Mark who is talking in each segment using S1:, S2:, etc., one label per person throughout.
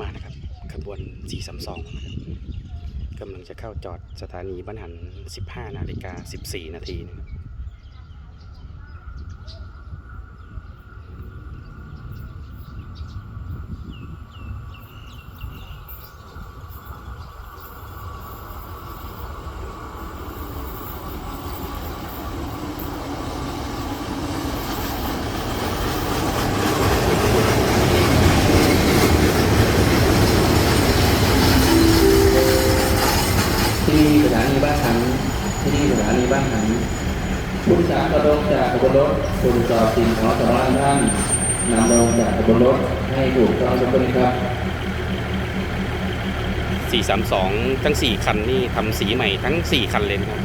S1: มานะครับขบวน 432นะกำลังจะเข้าจอดสถานีบ้านหัน 15 นาฬิกา 14 นาทีนะครับ
S2: ที่นี่สถานีบ้านหันที่นี่สถานีบ้านหันผู้สารกระโดดจากขบวนรถตรวจสอบสิ่งของสำคัญท่านนำลงจากขบวนรถให้ถูกต้องทุกคนครับ
S1: 432 ทั้ง 4 คันนี่ทำสีใหม่ทั้ง 4 คันเลยนครับ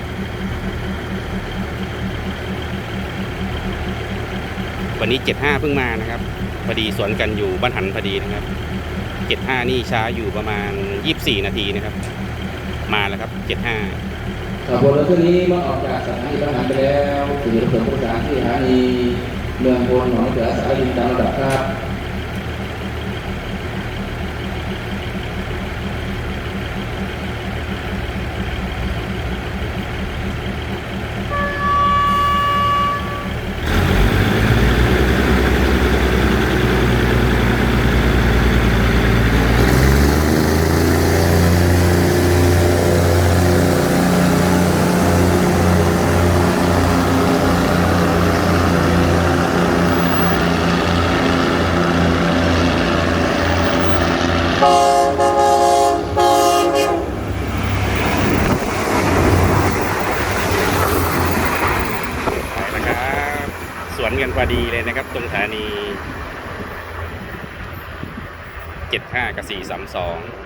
S1: วันนี้ 75 เพิ่งมานะครับพอดีสวนกันอยู่บ้านหันพอดีนะครับ 75 นี่ช้าอยู่ประมาณ 24 นาทีนะครับ มาแล้วครับ75
S2: ขบวนรถคันนี้เมื่อออกจากสถานีทหานหันไปแล้วถึงจะส่งผู้โดยสารที่สถานีเมืองพลหนองเสือสายดินตามระดับครับ
S1: ไปแล้วครับ ส วนกันพอดีเลยนะครับ ตรงสถานี 75 กับ 432